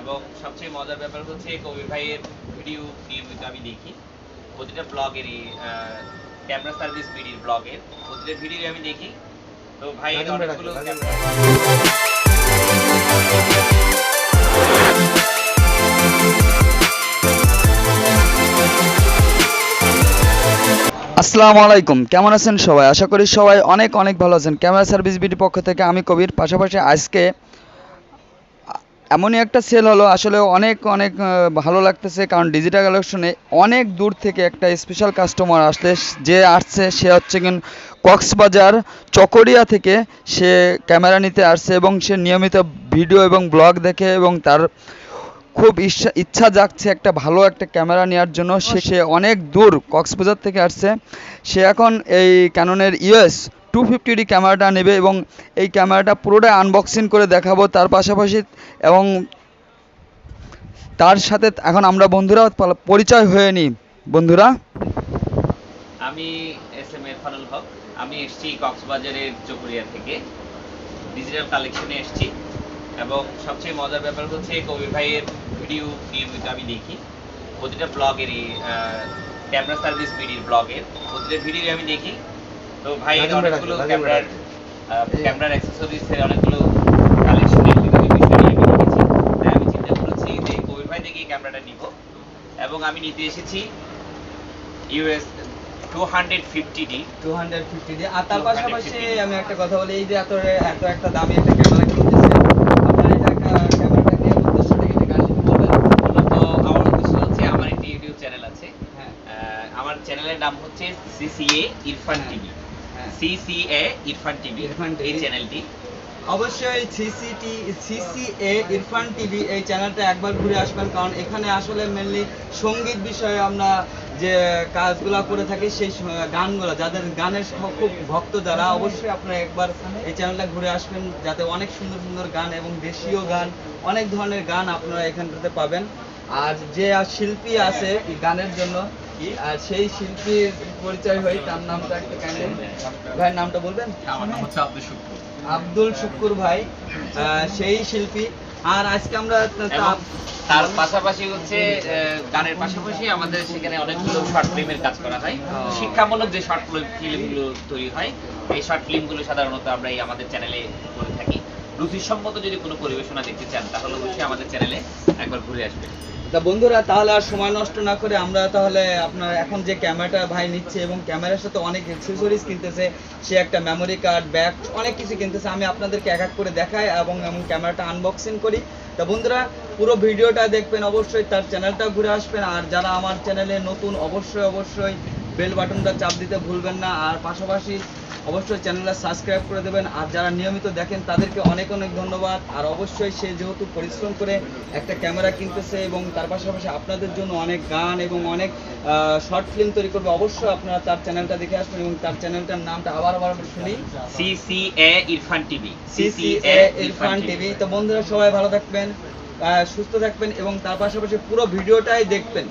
এবং সবচেয়ে মজার ব্যাপার হচ্ছে কবির ভাইয়ের ভিডিও নিয়মিত আমি দেখি। প্রতিটা ব্লগেরই ক্যামেরা সার্ভিস বিডির ব্লগের প্রতিটা ভিডিও আমি দেখি। তো ভাই অনেকগুলো আসসালামু আলাইকুম কেমন আছেন সবাই? আশা করি সবাই অনেক অনেক ভালো আছেন। ক্যামেরা সার্ভিস বিডি পক্ষ থেকে আমি কবির পাশাপাশি আজকে এমনই একটা সেল হলো, আসলে অনেক অনেক ভালো লাগতেছে। কারণ ডিজিটাল কালেকশনে অনেক দূর থেকে একটা স্পেশাল কাস্টমার আসলে, যে আসছে, সে হচ্ছে কিন কক্সবাজার চকরিয়া থেকে সে ক্যামেরা নিতে আসছে এবং সে নিয়মিত ভিডিও এবং ব্লগ দেখে এবং তার খুব ইচ্ছা ইচ্ছা জাগছে একটা ভালো একটা ক্যামেরা নেওয়ার জন্য। সে সে অনেক দূর কক্সবাজার থেকে আসছে। সে এখন এই ক্যাননের ইউএস টু ফিফটি ডি ক্যামেরাটা নেবে এবং এই ক্যামেরাটা পুরোটাই আনবক্সিং করে দেখাবো। তার পাশাপাশি এবং তার সাথে এখন আমরা বন্ধুরা পরিচয় হয়ে নিই। বন্ধুরা? আমি এস এম এরফানুল হক। আমি এসেছি কক্সবাজারের চকুরিয়া থেকে। ডিজিটাল কালেকশনে এসছি। এবং সবচেয়ে মজার ব্যাপার হচ্ছে, কবির ভাইয়ের ভিডিও নিয়মিত আমি দেখি। প্রতিটা ব্লগেরই ক্যামেরা সার্ভিস বিডির ব্লগের প্রতিটা ভিডিও আমি দেখি। তো ভাই অনেকগুলো ক্যামেরার। ক্যামেরার অ্যাক্সেসরিজের অনেকগুলো কালেকশনের বিষয় নিয়ে আমি দেখেছি তাই আমি চিন্তা করেছি যে কবির ভাই থেকে এই ক্যামেরাটা নিব। এবং আমি নিতে এসেছি US two hundred fifty D two hundred fifty D আর তার পাশাপাশি আমি একটা কথা বলি এই যে এত এত একটা দামি একটা ক্যামেরা কিনতেছে আপনার এটা একটা ক্যামেরাটা নিয়ে উদ্দেশ্যটা কি আছে বলবেন মূলত আমার উদ্দেশ্য হচ্ছে আমার একটি ইউটিউব চ্যানেল আছে। হ্যাঁ। আহ, আমার চ্যানেলের নাম হচ্ছে CCA Irfan TV CCA Irfan TV এই চ্যানেলটি অবশ্যই সিসিটি সিসিএ ইরফান টিভি এই চ্যানেলটা একবার ঘুরে আসবেন কারণ এখানে আসলে মেনলি সংগীত বিষয়ে আমরা যে কাজগুলো করে থাকি সেই গানগুলো যাদের গানের খুব ভক্ত যারা অবশ্যই আপনারা একবার এই চ্যানেলটা ঘুরে আসবেন যাতে অনেক সুন্দর সুন্দর গান এবং দেশীয় গান অনেক ধরনের গান আপনারা এখানটাতে পাবেন। আর যে শিল্পী আছে গানের জন্য আর সেই শিল্পীর পরিচয় হই তার নামটা একটু কাইন্ডলি ভাইয়ের নামটা বলবেন? আমার নাম হচ্ছে আব্দুল শুক্র। আব্দুল শুকুর ভাই সেই শিল্পী। আর আজকে আমরা তার পাশাপাশি হচ্ছে গানের পাশাপাশি আমাদের সেখানে অনেকগুলো শর্ট ফিল্মের কাজ করা হয়। শিক্ষামূলক যে শর্ট ফিল্মগুলো তৈরি হয় এই শর্ট ফিল্মগুলো সাধারণত আমরা এই আমাদের চ্যানেলে করে থাকি। রুচিসম্মত যদি কোনো পরিবেশনা দেখতে চান তাহলে অবশ্যই আমাদের চ্যানেলে একবার ঘুরে আসবেন। তা বন্ধুরা, তাহলে আর সময় নষ্ট না করে আমরা তাহলে আপনার এখন যে ক্যামেরাটা ভাই নিচ্ছে এবং ক্যামেরার সাথে অনেক অ্যাক্সেসরিজ কিনতেছে, সে একটা মেমোরি কার্ড ব্যাগ অনেক কিছু কিনতেছে। আমি আপনাদেরকে এক এক করে দেখাই এবং এমন ক্যামেরাটা আনবক্সিং করি। তা বন্ধুরা, পুরো ভিডিওটা দেখবেন অবশ্যই, তার চ্যানেলটা ঘুরে আসবেন। আর যারা আমার চ্যানেলে নতুন, অবশ্যই অবশ্যই বেল বাটনটা চাপ দিতে ভুলবেন না। আর পাশাপাশি অবশ্যই চ্যানেলটা সাবস্ক্রাইব করে দেবেন। আর যারা নিয়মিত দেখেন তাদেরকে অনেক অনেক ধন্যবাদ। আর অবশ্যই সে যেহেতু পরিশ্রম করে একটা ক্যামেরা কিনতেছে এবং তার পাশাপাশি আপনাদের জন্য অনেক গান এবং অনেক শর্ট ফিল্ম তৈরি করবে অবশ্যই আপনারা তার চ্যানেলটা দেখে আসবেন এবং তার চ্যানেলটার নামটা আবার আবার শুনি। CCA Irfan TV CCA Irfan TV তো বন্ধুরা সবাই ভালো থাকবেন। সুস্থ থাকবেন এবং তার পাশাপাশি পুরো ভিডিওটাই দেখবেন।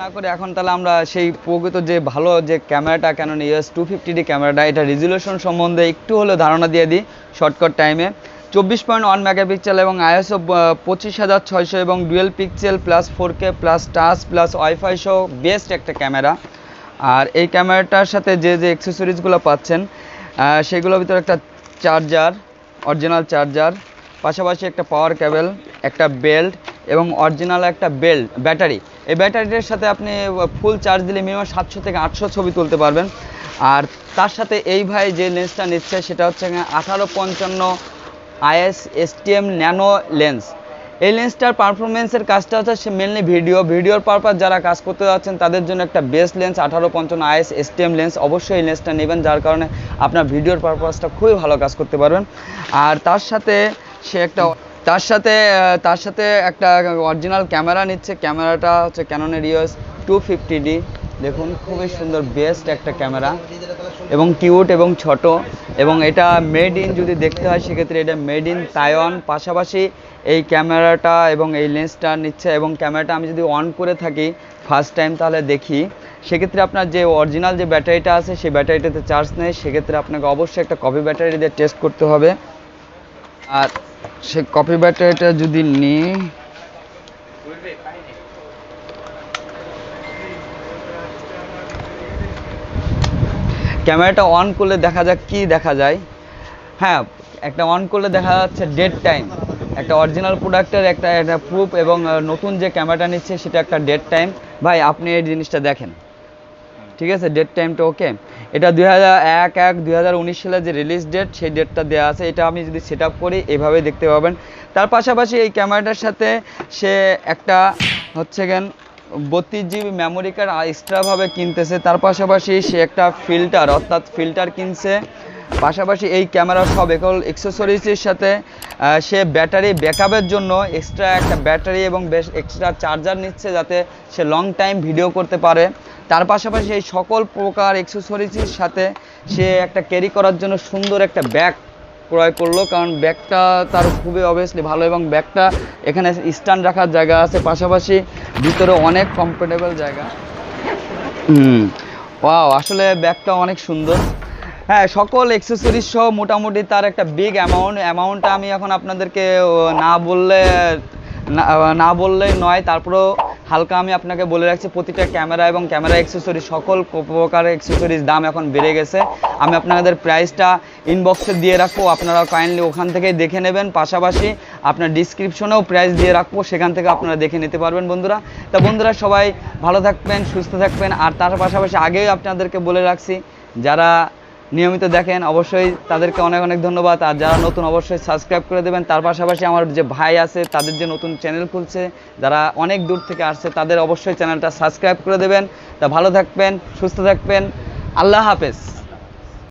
না করে এখন তাহলে আমরা সেই প্রকৃত যে ভালো যে ক্যামেরাটা কেন ইউএস টু ফিফটি ডি ক্যামেরাটা, এটা রেজুলেশন সম্বন্ধে একটু হলেও ধারণা দিয়ে দিই শর্টকাট টাইমে চব্বিশ পয়েন্ট ওয়ান মেগাপিক্সেল এবং আইএসও পঁচিশ হাজার ছয়শো এবং dual pixel plus four K plus touch plus wifi সহ বেস্ট একটা ক্যামেরা। আর এই ক্যামেরাটার সাথে যে যে অ্যাক্সেসরিজগুলো পাচ্ছেন সেগুলোর ভিতরে একটা চার্জার অরিজিনাল চার্জার পাশাপাশি একটা পাওয়ার কেবল একটা বেল্ট এবং অরিজিনাল একটা বেল্ট ব্যাটারি এই ব্যাটারিটার সাথে আপনি ফুল চার্জ দিলে মিনিমাম সাতশো থেকে আটশো ছবি তুলতে পারবেন। আর তার সাথে এই ভাই যে লেন্সটা নিচ্ছে, সেটা হচ্ছে আঠারো পঞ্চান্ন আইএস এসটিএম ন্যানো লেন্স এই লেন্সটার পারফরমেন্সের কাজটা হচ্ছে সে মেনলি ভিডিও ভিডিওর পারপাস যারা কাজ করতে যাচ্ছেন, তাদের জন্য একটা বেস্ট লেন্স আঠারো পঞ্চান্ন আইএস এসটিএম লেন্স অবশ্যই এই লেন্সটা নেবেন, যার কারণে আপনার ভিডিওর পারপাসটা খুবই ভালো কাজ করতে পারবেন। আর তার সাথে সে একটা তার সাথে তার সাথে একটা অরিজিনাল ক্যামেরা নিচ্ছে। ক্যামেরাটা হচ্ছে ক্যাননের ইউএস টু ফিফটি ডি দেখুন, খুবই সুন্দর বেস্ট একটা ক্যামেরা এবং কিউট এবং ছোট। এবং এটা মেড ইন যদি দেখতে হয়, সেক্ষেত্রে এটা মেড ইন তায়ন পাশাপাশি এই ক্যামেরাটা এবং এই লেন্সটা নিচ্ছে। এবং ক্যামেরাটা আমি যদি অন করে থাকি ফার্স্ট টাইম তাহলে দেখি। সেক্ষেত্রে আপনার যে অরিজিনাল যে ব্যাটারিটা আছে, সেই ব্যাটারিটাতে চার্জ নেই। সেক্ষেত্রে আপনাকে অবশ্যই একটা কপি ব্যাটারি দিয়ে টেস্ট করতে হবে। আর সে কপি বাটা এটা যদি নি ক্যামেরাটা অন করলে দেখা যাক কি দেখা যায়। হ্যাঁ একটা অন করলে দেখা যাচ্ছে ডেড টাইম একটা অরিজিনাল প্রোডাক্টের একটা একটা প্রুফ এবং নতুন যে ক্যামেরাটা নিচ্ছে, সেটা একটা ডেট টাইম ভাই, আপনি এই জিনিসটা দেখেন। ঠিক আছে? ডেট টাইমটা ওকে এটা দুই এক এক, দুই সালে যে রিলিজ ডেট সেই ডেটটা দেওয়া আছে। এটা আমি যদি সেট করি এভাবে দেখতে পাবেন। তার পাশাপাশি এই ক্যামেরাটার সাথে সে একটা হচ্ছে গেন বত্রিশ জিবি মেমোরি কার্ড এক্সট্রাভাবে কিনতেছে। তার পাশাপাশি সে একটা ফিল্টার অর্থাৎ ফিল্টার কিনছে। পাশাপাশি এই ক্যামেরার সব একল এক্সেসরিজের সাথে সে ব্যাটারি ব্যাকআপের জন্য এক্সট্রা একটা ব্যাটারি এবং বেশ এক্সট্রা চার্জার নিচ্ছে যাতে সে লং টাইম ভিডিও করতে পারে। তার পাশাপাশি এই সকল প্রকার এক্সেসরিজের সাথে সে একটা ক্যারি করার জন্য সুন্দর একটা ব্যাগ ক্রয় করল। কারণ ব্যাগটা তার খুবই অবভিয়াসলি ভালো এবং ব্যাগটা এখানে স্ট্যান্ড রাখার জায়গা আছে। পাশাপাশি ভিতরে অনেক কমফোর্টেবল জায়গা। হুম। ওয়াও আসলে ব্যাগটা অনেক সুন্দর। হ্যাঁ সকল অ্যাক্সেসরিজ সহ মোটামুটি তার একটা বিগ অ্যামাউন্ট অ্যামাউন্টটা আমি এখন আপনাদেরকে না বললে না- না বললে নয়। তারপরেও হালকা আমি আপনাকে বলে রাখছি, প্রতিটা ক্যামেরা এবং ক্যামেরা অ্যাক্সেসরিজ সকল প্রকার অ্যাক্সেসরিজ দাম এখন বেড়ে গেছে। আমি আপনাদের প্রাইসটা ইনবক্সে দিয়ে রাখব, আপনারা কাইন্ডলি ওখান থেকেই দেখে নেবেন। পাশাপাশি আপনার ডিসক্রিপশনেও প্রাইস দিয়ে রাখব, সেখান থেকে আপনারা দেখে নিতে পারবেন বন্ধুরা। তা বন্ধুরা, সবাই ভালো থাকবেন, সুস্থ থাকবেন। আর তার পাশাপাশি আগেই আপনাদেরকে বলে রাখছি, যারা নিয়মিত দেখেন, অবশ্যই তাদেরকে অনেক অনেক ধন্যবাদ। আর যারা নতুন, অবশ্যই সাবস্ক্রাইব করে দেবেন। তার পাশাপাশি আমার যে ভাই আছে, তাদের যে নতুন চ্যানেল খুলছে, যারা অনেক দূর থেকে আসছে, তাদের অবশ্যই চ্যানেলটা সাবস্ক্রাইব করে দেবেন। তা ভালো থাকবেন, সুস্থ থাকবেন। আল্লাহ হাফেজ।